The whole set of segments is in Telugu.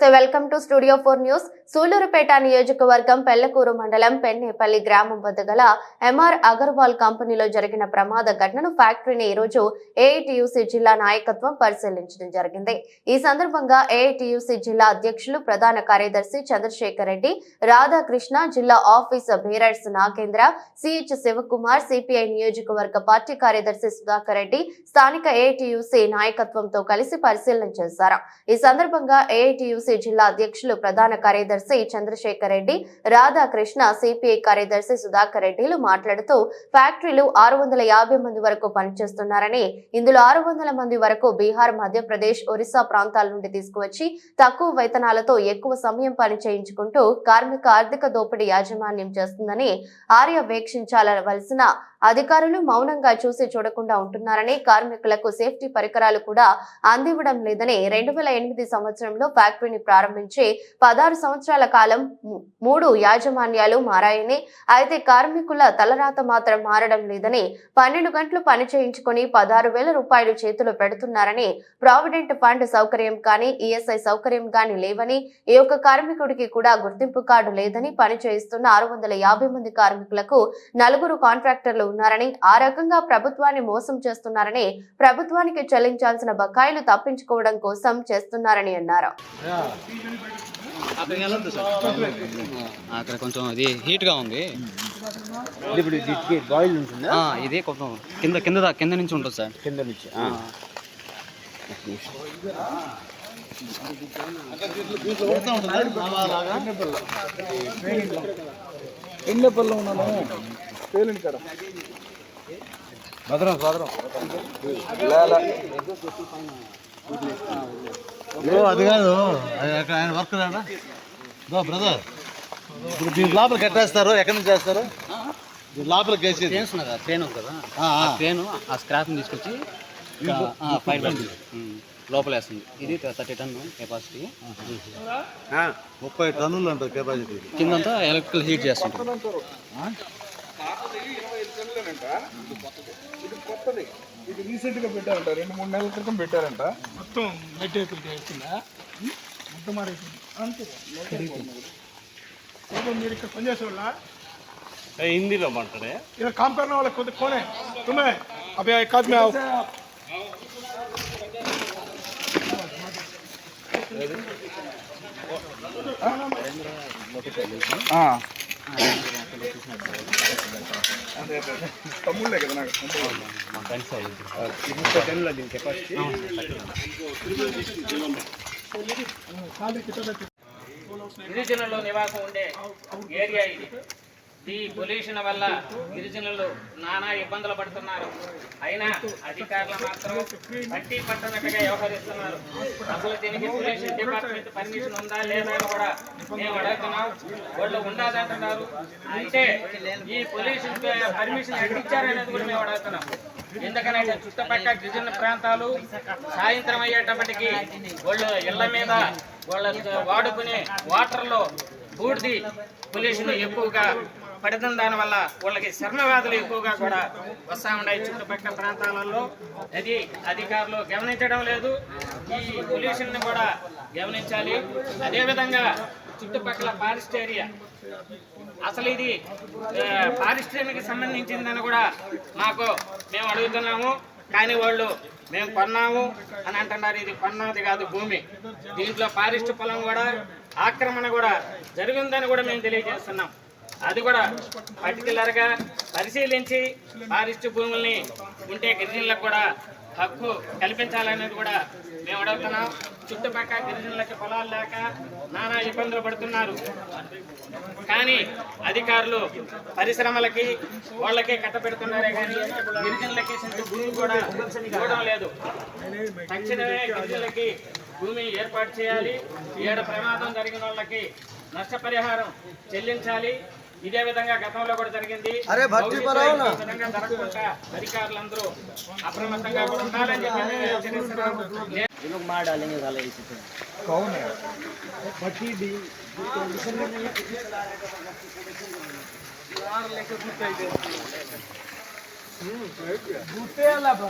నమస్తే welcome to studio four news. Sullurpeta నియోజకవర్గం పెళ్ళకూరు మండలం పెన్నేపల్లి గ్రామం వద్ద గల ఎంఆర్ అగర్వాల్ కంపెనీలో జరిగిన ప్రమాద ఘటనను ఫ్యాక్టరీని ఈరోజు ఏఐటియుసి జిల్లా నాయకత్వం పరిశీలించడం జరిగింది. ఈ సందర్భంగా ఏఐటియుసి జిల్లా అధ్యక్షులు ప్రధాన కార్యదర్శి చంద్రశేఖర్ రెడ్డి రాధాకృష్ణ జిల్లా office bearers Nagendra CH Shivakumar CPI నియోజకవర్గ పార్టీ కార్యదర్శి సుధాకర్ రెడ్డి స్థానిక ఏఐటియుసి నాయకత్వంతో కలిసి పరిశీలన చేశారు. ఈ సందర్భంగా ఏఐటియుసి జిల్లా అధ్యక్షులు ప్రధాన కార్యదర్శి చంద్రశేఖర్ రెడ్డి రాధాకృష్ణ సిపిఐ కార్యదర్శి సుధాకర్ రెడ్డిలు మాట్లాడుతూ ఫ్యాక్టరీలు ఆరు వందల యాభై మంది వరకు పనిచేస్తున్నారని ఇందులో ఆరు వందల మంది వరకు బీహార్ మధ్యప్రదేశ్ ఒరిస్సా ప్రాంతాల నుండి తీసుకువచ్చి తక్కువ వేతనాలతో ఎక్కువ సమయం పని చేయించుకుంటూ కార్మిక ఆర్థిక దోపిడీ యాజమాన్యం చేస్తుందని ఆర్య వీక్షించాలవలసిన అధికారులు మౌనంగా చూసి చూడకుండా ఉంటున్నారని కార్మికులకు సేఫ్టీ పరికరాలు కూడా అందివ్వడం లేదని రెండు వేల ఎనిమిది సంవత్సరంలో ఫ్యాక్టరీని ప్రారంభించి పదహారు సంవత్సరాల కాలం మూడు యాజమాన్యాలు మారాయని అయితే కార్మికుల తలరాత మాత్రం మారడం లేదని పన్నెండు గంటలు పని చేయించుకొని పదహారు వేల రూపాయలు చేతిలో పెడుతున్నారని ప్రావిడెంట్ ఫండ్ సౌకర్యం కానీ ఈఎస్ఐ సౌకర్యం కానీ లేవని ఏ ఒక్క కార్మికుడికి కూడా గుర్తింపు కార్డు లేదని పని చేయిస్తున్న ఆరు వందల యాభై మంది కార్మికులకు నలుగురు కాంట్రాక్టర్లు ఉన్నారని ఆ రకంగా ప్రభుత్వాన్ని మోసం చేస్తున్నారని ప్రభుత్వానికి చెల్లించాల్సిన బకాయిలు తప్పించుకోవడం కోసం చేస్తున్నారని అన్నారు. అక్కడ కొంచెం ఇది హీట్గా ఉంది. ఇది ఇప్పుడు బాయిల్ ఉంటుందా? ఆ, ఇది కొంచెం కింద కింద కింద నుంచి ఉంటుంది సార్. కింద నుంచి. ఎన్నెపల్లి ఉన్నాను పేలింది కదా భద్రం భద్రం. అది కాదు. ఆయన వర్క్ రాడా దో బ్రదర్ ఇప్పుడు దీని లోపలికి ఎట్టేస్తారు ఎక్కడి నుంచి చేస్తారు దీని ట్రైన్స్ ఉన్నాయి కదా ట్రైన్ ఉంది కదా. ట్రైన్ ఆ. స్క్రాప్ తీసుకొచ్చి ఉమ్, లోపల వేస్తుంది. ఇది థర్టీ టన్ కెపాసిటీ ముప్పై టన్నులు ఉంటుంది కెపాసిటీ కిందంతా ఎలక్ట్రికల్ హీట్ పెట్టారంట ఇది కొత్తది. ఇది రీసెంట్గా పెట్టారంట. రెండు మూడు నెలల క్రితం పెట్టారంట. మొత్తం మెట్ మొత్తం మారైపోయింది. అంతే. మీరు ఇక్కడ పనిచేసే వాళ్ళ హిందీలో మాట్లాడే. ఇలా కామ్ కరణ వాళ్ళ కొద్ది కోనే. తుమ్మే అభి కాదు మే తమ్ముళ్ళే కదా నాకు ఫ్రెండ్స్ వాళ్ళు ముప్పై టన్నుల దీని కెపాసిటీ నివాసం ఉండే ఏరియా ఇది ఈ పొల్యూషన్ వల్ల గిరిజనులు నానా ఇబ్బందులు పడుతున్నారు. అయినా అధికారులు మాత్రం పట్టి పట్టనట్టుగా వ్యవహరిస్తున్నారు. అసలు దీనికి పొల్యూషన్ డిపార్ట్మెంట్ పర్మిషన్ ఉందా లేదా అని కూడా మేము అడుగుతున్నాం. వాళ్ళు ఉండదంటున్నారు అంటే ఈ పొల్యూషన్ పర్మిషన్ ఎక్కడ కూడా మేము అడుగుతున్నాం. ఎందుకనంటే చుట్టుపక్కల గిరిజన ప్రాంతాలు సాయంత్రం అయ్యేటప్పటికి వాళ్ళు ఇళ్ళ మీద వాళ్ళ వాడుకునే వాటర్లో బూడిది పొల్యూషన్ ఎక్కువగా పడుతున్న దానివల్ల వాళ్ళకి చర్మ వ్యాధులు ఎక్కువగా కూడా వస్తూ ఉన్నాయి చుట్టుపక్కల ప్రాంతాలలో. అది అధికారులు గమనించడం లేదు. ఈ పొల్యూషన్ కూడా గమనించాలి. అదేవిధంగా చుట్టుపక్కల ఫారెస్ట్ ఏరియా అసలు ఇది పారిశ్రామిక సంబంధించిందని కూడా మాకు మేము అడుగుతున్నాము. కానీ వాళ్ళు మేము కొన్నాము అని అంటున్నారు. ఇది కొన్నది కాదు భూమి. దీంట్లో ఫారెస్ట్ పొలం కూడా ఆక్రమణ కూడా జరిగిందని కూడా మేము తెలియజేస్తున్నాం. అది కూడా పర్టికులర్గా పరిశీలించి పారిశు భూముల్ని ఉంటే గిరిజనులకు కూడా హక్కు కల్పించాలనేది కూడా మేము అడుగుతున్నాం. చుట్టుపక్కల గిరిజనులకి పొలాలు లేక నానా ఇబ్బందులు పడుతున్నారు. కానీ అధికారులు పరిశ్రమలకి వాళ్ళకే కట్టబెడుతున్నారే కానీ గిరిజనులకి భూమి కూడా ఇవ్వడం లేదు. తక్షణమే గిరిజనులకి భూమి ఏర్పాటు చేయాలి. ఏడు ప్రమాదం జరిగిన వాళ్ళకి నష్టపరిహారం చెల్లించాలి. ఇదే విధంగా గతంలో కూడా జరిగింది భవిష్యత్తులో ఈ విధంగా జరగకుండా అధికారులందరూ అప్రమత్తంగా కూడా ఉండాలని చెప్పి మేము హెచ్చరిస్తున్నాము. कौन है बाकी डी भूते वाला बा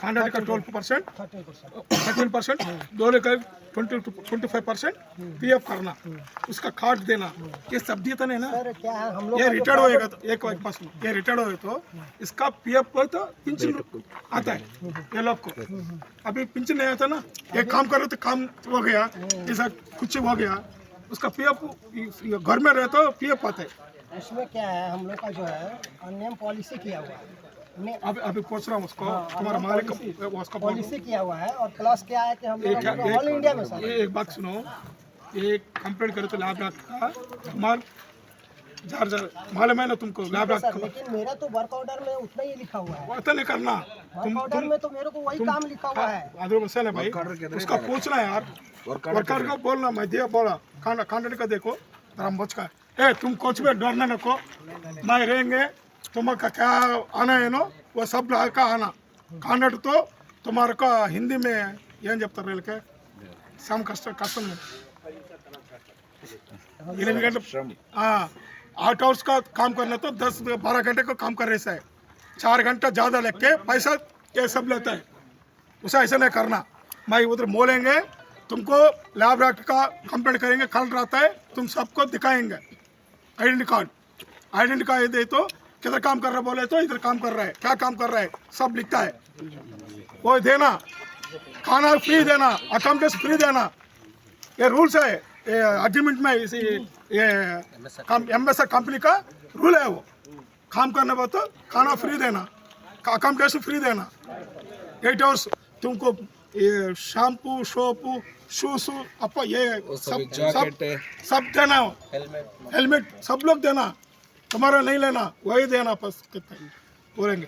कॉन्ट्रैक्ट का ट्वेल्व परसेंट थर्टीन परसेंट दोनों का twenty twenty five percent P F करना। उसका कार्ड देना। ये सब दिए तो नहीं ना? क्या है? हम लोग ये रिटायर्ड होएगा तो एक एक पास ये रिटायर्ड होए तो इसका पी एफ़ को तो पेंशन आता है। ये लोग को। अभी पेंशन नहीं आता ना? ये काम कर रहे तो काम हो गया। ऐसा कुछ हो गया। उसका पी एफ़ घर में रहे तो पी एफ़ आता है। उसमें क्या है? हम लोग का जो है अनियम पॉलिसी किया हुआ है। हमने अभी अभी पूछ रहा हूँ उसको। तुम्हारा मालिक उसका पॉलिसी किया हुआ है और प्लस क्या है कि हम एक लोग ऑल इंडिया में सर। एक बात सुनो। ये कंप्लेंट करे तो का माल जार जार मालूम है ना तुमको? सर लेकिन मेरा तो वर्क ऑर्डर में उतना ही लिखा हुआ है। पता नहीं करना वर्क ऑर्डर में तो मेरे को वही काम लिखा हुआ है मसला है भाई? उसका पूछना यार। वर्कर को बोलना मैं दिया बोला। कॉन्ट्रैक्ट का देखो। जरा मुझ का ए तुम कुछ भी डरना नको। मैं रहेंगे। तुम्हारा क्या आना है नो वो सब का आना कॉन्ट्रैक्ट तो तुम्हारे को हिंदी में ఏం చెప్తారు వీళ్ళకి సమ్ కష్టం కష్టం एलेवन घंटे हाँ आठ आवर्स का काम करना तो दस बारह घंटे का काम कर रहे है चार घंटा ज़्यादा लग के पैसा ये सब लेता है उसे ऐसा नहीं करना मैं उधर बोलेंगे तुमको लैब डॉक्टर का कंप्लेंट करेंगे कल रहता है तुम सबको दिखाएंगे आइडेंटी कार्ड आइडेंटी कार्ड दे तो किधर काम कर रहा है? बोले तो इधर काम कर रहा है। क्या काम कर रहा है? सब लिखता है। वो देना। खाना फ्री देना। अकाउंटेंस फ्री देना। ये रूल्स है। ये अग्रीमेंट में इसी ये एम एस कंपनी का रूल है वो। काम करने पर तो खाना फ्री देना। अकाउंटेशन फ्री देना। एट आवर्स तुमको ये शैम्पू शोपू शूस अप ये सब सब सब देना हेलमेट सब लोग देना। तुम्हारा नहीं लेना वही देना बस कितना बोलेंगे